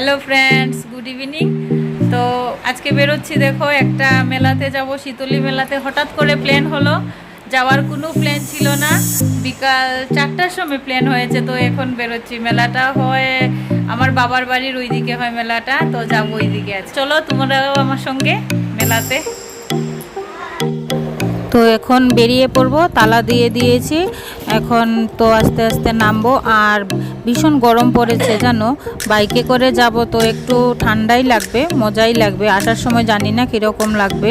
Hello friends good evening তো আজকে বেরোচ্ছি, দেখো, একটা মেলাতে যাব, শীতলি মেলাতে। হঠাৎ করে প্ল্যান হলো, যাওয়ার কোনো প্ল্যান ছিল না। বিকাল চারটার সময় প্ল্যান হয়েছে, তো এখন বেরোচ্ছি। মেলাটা হয়, আমার বাবার বাড়ির ওইদিকে হয় মেলাটা, তো যাব ওইদিকে আজ। চলো, তোমরাও আমার সঙ্গে মেলাতে। তো এখন বেরিয়ে পড়ব, তালা দিয়ে দিয়েছি। এখন তো আস্তে আস্তে নামবো, আর ভীষণ গরম পড়েছে জানো। বাইকে করে যাব তো একটু ঠান্ডাই লাগবে, মজাই লাগবে, আসার সময় জানি না কীরকম লাগবে।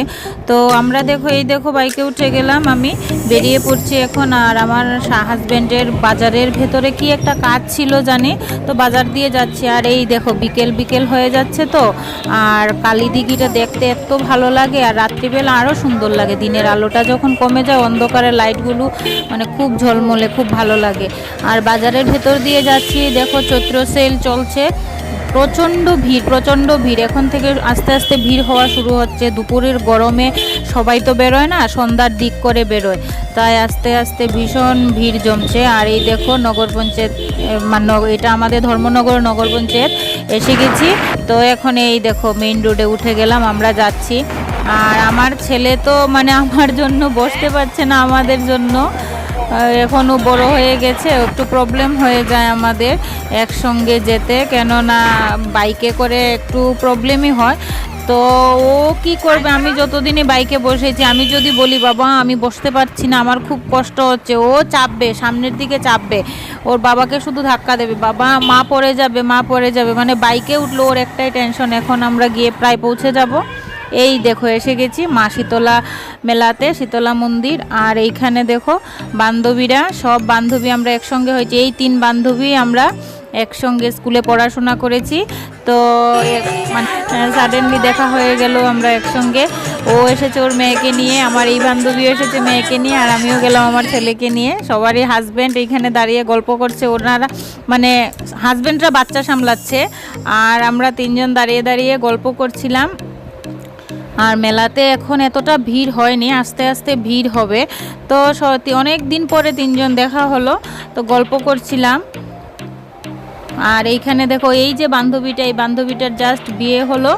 তো আমরা দেখো, এই দেখো বাইকে উঠে গেলাম আমি, বেরিয়ে পড়ছি এখন। আর আমার হাজব্যান্ডের বাজারের ভেতরে কি একটা কাজ ছিল জানি, তো বাজার দিয়ে যাচ্ছি। আর এই দেখো, বিকেল বিকেল হয়ে যাচ্ছে তো। আর কালী দিঘিটা দেখতে এত ভালো লাগে, আর রাত্রিবেলা আরও সুন্দর লাগে, দিনের আলোটা কমে যায় অন্ধকারের লাইটগুলো মানে খুব ঝলমলে, খুব ভালো লাগে। আর বাজারের ভেতর দিয়ে যাচ্ছি, দেখো চৈত্র সেল চলছে। প্রচণ্ড ভিড় প্রচণ্ড ভিড়। এখন থেকে আস্তে আস্তে ভিড় হওয়া শুরু হচ্ছে। দুপুরের গরমে সবাই তো বেরোয় না, সন্ধ্যার দিক করে বেরোয়। তাই আস্তে আস্তে ভীষণ ভিড় জমছে। আর এই দেখো নগর পঞ্চায়েত এটা আমাদের ধর্মনগর নগর পঞ্চায়েত। এসে গেছি। তো এখন এই দেখো মেইন রোডে উঠে গেলাম, আমরা যাচ্ছি। আর আমার ছেলে তো মানে আমার জন্য বসতে পারছে না আমাদের জন্য। এখনও বড় হয়ে গেছে, একটু প্রবলেম হয়ে যায় আমাদের একসঙ্গে যেতে। কেননা বাইকে করে একটু প্রবলেমই হয়। তো ও কি করবে? আমি যতদিনই বাইকে বসেছি, আমি যদি বলি, বাবা, আমি বসতে পারছি না, আমার খুব কষ্ট হচ্ছে। ও চাপবে, সামনের দিকে চাপবে। ওর বাবাকে শুধু ধাক্কা দেবে, বাবা, মা পড়ে যাবে, মা পড়ে যাবে। মানে বাইকে উঠল, ওর একটাই টেনশন এখন আমরা গিয়ে প্রায় পৌঁছে যাব। এই দেখো, এসে গেছি মা শীতলা মেলাতে, শীতলা মন্দির। আর এইখানে দেখো, বান্ধবীরা, সব বান্ধবী আমরা একসঙ্গে হয়েছি। এই তিন বান্ধবী আমরা একসঙ্গে স্কুলে পড়াশোনা করেছি। তো মানে সাডেনলি দেখা হয়ে গেল আমরা একসঙ্গে। ও এসেছে ওর মেয়েকে নিয়ে, আমার এই বান্ধবীও এসেছে মেয়েকে নিয়ে, আর আমিও গেলাম আমার ছেলেকে নিয়ে। সবারই হাজব্যান্ড এইখানে দাঁড়িয়ে গল্প করছে। ওনারা মানে হাজব্যান্ডরা বাচ্চা সামলাচ্ছে। আর আমরা তিনজন দাঁড়িয়ে দাঁড়িয়ে গল্প করছিলাম। আর মেলাতে এখন এতটা ভিড় হয়নি, আস্তে আস্তে ভিড় হবে। তো অনেক দিন পরে তিনজন দেখা হলো, তো গল্প করছিলাম। আর এইখানে দেখো, এই যে বান্ধবীটা, এই বান্ধবীটার জাস্ট বিয়ে হলো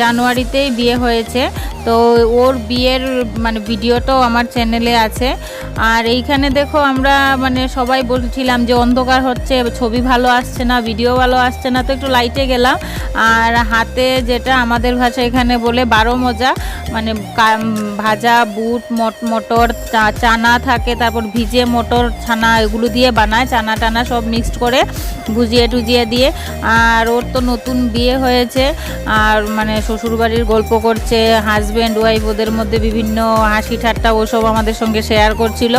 জানুয়ারিতেই বিয়ে হয়েছে। তো ওর বিয়ের মানে ভিডিওটাও আমার চ্যানেলে আছে। আর এইখানে দেখো, আমরা মানে সবাই বলছিলাম যে অন্ধকার হচ্ছে, ছবি ভালো আসছে না ভিডিও ভালো আসছে না, তো একটু লাইটে গেলাম। আর হাতে যেটা আমাদের ভাষা এখানে বলে বারো মজা মানে ভাজা বুট, মট, মটর চানা থাকে, তারপর ভিজে মটর, ছানা এগুলো দিয়ে বানায় চানা টানা সব মিক্সড করে ভুজিয়ে টুজিয়ে দিয়ে। আর ওর তো নতুন বিয়ে হয়েছে, আর মানে শ্বশুরবাড়ির গল্প করছে হাজব্যান্ড ওয়াইফ ওদের মধ্যে বিভিন্ন হাসি ঠাট্টা ওসব আমাদের সঙ্গে শেয়ার করছিল।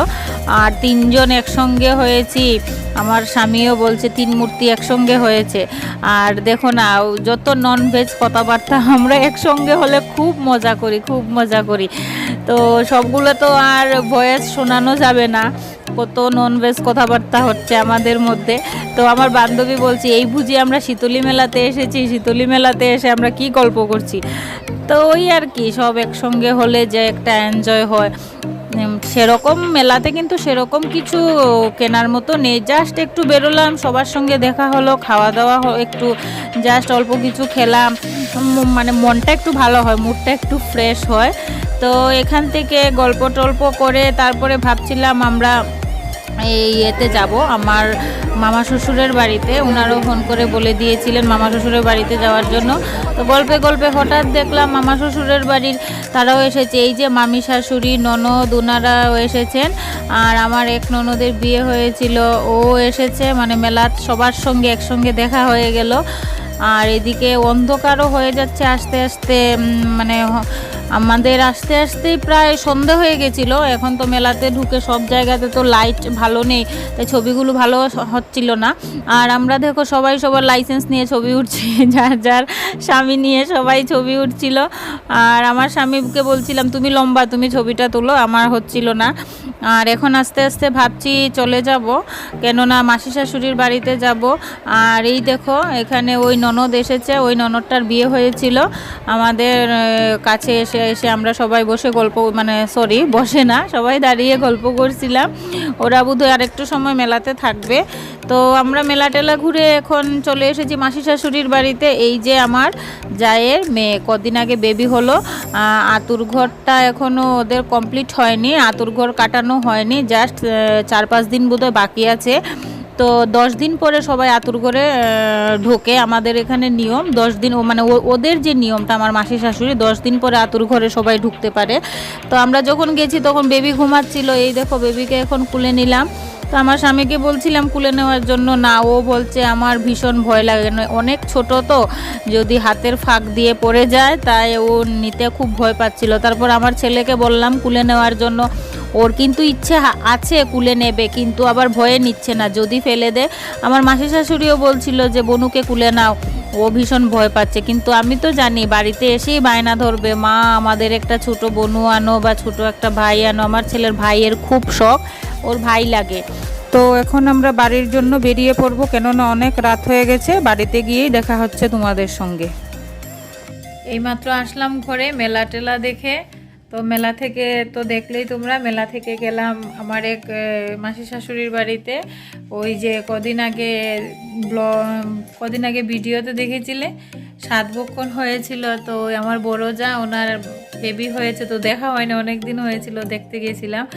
আর তিনজন একসঙ্গে হয়েছি। আমার স্বামীও বলছে তিন মূর্তি একসঙ্গে হয়েছে। আর দেখো না যত নন ভেজ কথাবার্তা আমরা একসঙ্গে হলে খুব মজা করি, খুব মজা করি। তো সবগুলো তো আর ভয়েস শোনানো যাবে না। কত নন ভেজ কথাবার্তা হচ্ছে আমাদের মধ্যে। তো আমার বান্ধবী বলছি, এই বুঝি আমরা শীতলি মেলাতে এসেছি, শীতলি মেলাতে এসে আমরা কি গল্প করছি? তো ওই আর কি, সব একসঙ্গে হলে যে একটা এনজয় হয়। সেরকম মেলাতে কিন্তু সেরকম কিছু কেনার মতো নেই। জাস্ট একটু বেরোলাম, সবার সঙ্গে দেখা হলো, খাওয়া দাওয়া একটু জাস্ট অল্প কিছু খেলাম। মানে মনটা একটু ভালো হয় মুডটা একটু ফ্রেশ হয়। তো এখান থেকে গল্প টল্প করে তারপরে ভাবছিলাম আমরা এই ইয়েতে যাব। আমার মামা শ্বশুরের বাড়িতে। ওনারও ফোন করে বলে দিয়েছিলেন মামা শ্বশুরের বাড়িতে যাওয়ার জন্য। তো গল্পে গল্পে হঠাৎ দেখলাম মামা শ্বশুরের বাড়ির তারাও এসেছে। এই যে মামি শাশুড়ি, ননদ ওনারাও এসেছেন। আর আমার এক ননদের বিয়ে হয়েছিল। ও এসেছে মানে মেলাত সবার সঙ্গে একসঙ্গে দেখা হয়ে গেল। আর এদিকে অন্ধকারও হয়ে যাচ্ছে আস্তে আস্তে মানে আমাদের আস্তে আস্তেই প্রায় সন্ধে হয়ে গেছিল। এখন তো মেলাতে ঢুকে সব জায়গাতে তো লাইট ভালো নেই, তাই ছবিগুলো ভালো হচ্ছিল না। আর আমরা দেখো সবাই সবার লাইসেন্স নিয়ে ছবি উঠছি, যার যার স্বামী নিয়ে সবাই ছবি উঠছিল। আর আমার স্বামীকে বলছিলাম, তুমি লম্বা, তুমি ছবিটা তুলো। আমার হচ্ছিল না। আর এখন আস্তে আস্তে ভাবছি চলে যাব, কেননা মাসি শাশুড়ির বাড়িতে যাব। আর এই দেখো, এখানে ওই ননদ এসেছে, ওই ননদটার বিয়ে হয়েছিল। আমাদের কাছে এসে এসে আমরা সবাই বসে গল্প মানে সরি বসে না, সবাই দাঁড়িয়ে গল্প করছিলাম। ওরা বোধহয় আরেকটু সময় মেলাতে থাকবে। তো আমরা মেলা টেলা ঘুরে এখন চলে এসেছি মাসি শাশুড়ির বাড়িতে। এই যে আমার জায়ের মেয়ে, কদিন আগে বেবি হলো। আতুর ঘরটা এখনও ওদের কমপ্লিট হয়নি। আতুর ঘর কাটানো হয়নি জাস্ট চার পাঁচ দিন বোধহয় বাকি আছে। তো দশ দিন পরে সবাই আতুর করে ঢোকে আমাদের এখানে নিয়ম। দশ দিন মানে ওদের যে নিয়মটা, আমার মাসি শাশুড়ি, দশ দিন পরে আতুর ঘরে সবাই ঢুকতে পারে। তো আমরা যখন গেছি, তখন বেবি ঘুমাচ্ছিল। এই দেখো, বেবিকে এখন খুলে নিলাম। তো আমার স্বামীকে বলছিলাম কুলে নেওয়ার জন্য, না, ও বলছে আমার ভীষণ ভয় লাগে অনেক ছোট তো, যদি হাতের ফাঁক দিয়ে পড়ে যায়, তাই ও নিতে খুব ভয় পাচ্ছিল। তারপর আমার ছেলেকে বললাম কুলে নেওয়ার জন্য, ওর কিন্তু ইচ্ছে আছে কুলে নেবে, কিন্তু আবার ভয়ে নিচ্ছে না, যদি ফেলে দে। আমার মাসি শাশুড়িও বলছিল যে, বনুকে কুলে নাও। ও ভীষণ ভয় পাচ্ছে। কিন্তু আমি তো জানি বাড়িতে এসেই বায়না ধরবে। মা, আমাদের একটা ছোট বনু আনো বা ছোট একটা ভাই আনো। আমার ছেলের ভাইয়ের খুব শখ, ওর ভাই লাগে। তো এখন আমরা বাড়ির জন্য বেরিয়ে পড়ব, কেননা অনেক রাত হয়ে গেছে। বাড়িতে গিয়েই দেখা হচ্ছে তোমাদের সঙ্গে। এইমাত্র আসলাম ঘরে, মেলা টেলা দেখে। তো মেলা থেকে তো দেখলেই তোমরা, মেলা থেকে গেলাম আমার এক মাসি শাশুড়ির বাড়িতে। ওই যে কদিন আগে ব্ল- কদিন আগে ভিডিওতে দেখেছিলে? সাত বক্ষণ হয়েছিল, তো আমার বড় যা, ওনার বেবি হয়েছে, তো দেখা হয়নি অনেক দিন হয়েছিল, দেখতে গেছিলাম।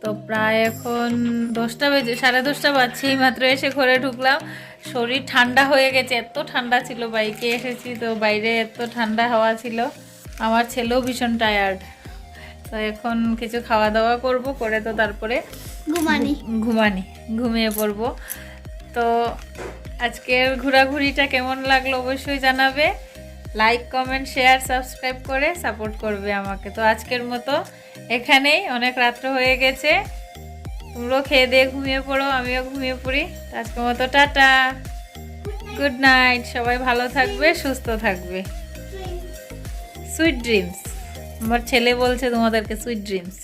তো প্রায় এখন দশটা বেজে, সাড়ে দশটা বাজছে মাত্র, এসে ঘরে ঢুকলাম। শরীর ঠান্ডা হয়ে গেছে, এত ঠান্ডা ছিল, বাইকে এসেছি, তো বাইরে এত ঠান্ডা হাওয়া ছিল। আমার ছেলেও ভীষণ টায়ার্ড তো এখন কিছু খাওয়া দাওয়া করব করে তো তারপরে ঘুমানি। ঘুমানি ঘুমিয়ে পড়ব। তো আজকের ঘোরাঘুরিটা কেমন লাগল অবশ্যই জানাবে। লাইক কমেন্ট শেয়ার সাবস্ক্রাইব করে সাপোর্ট করবে আমাকে। তো আজকের মতো এখানেই অনেক রাত্র হয়ে গেছে। তোমরাও খেয়ে দিয়ে ঘুমিয়ে পড়ো আমিও ঘুমিয়ে পড়ি। আজকের মতো টাটা। গুড নাইট সবাই ভালো থাকবে সুস্থ থাকবে। সুইট ড্রিমস আমার ছেলে বলছে তোমাদেরকে সুইট ড্রিমস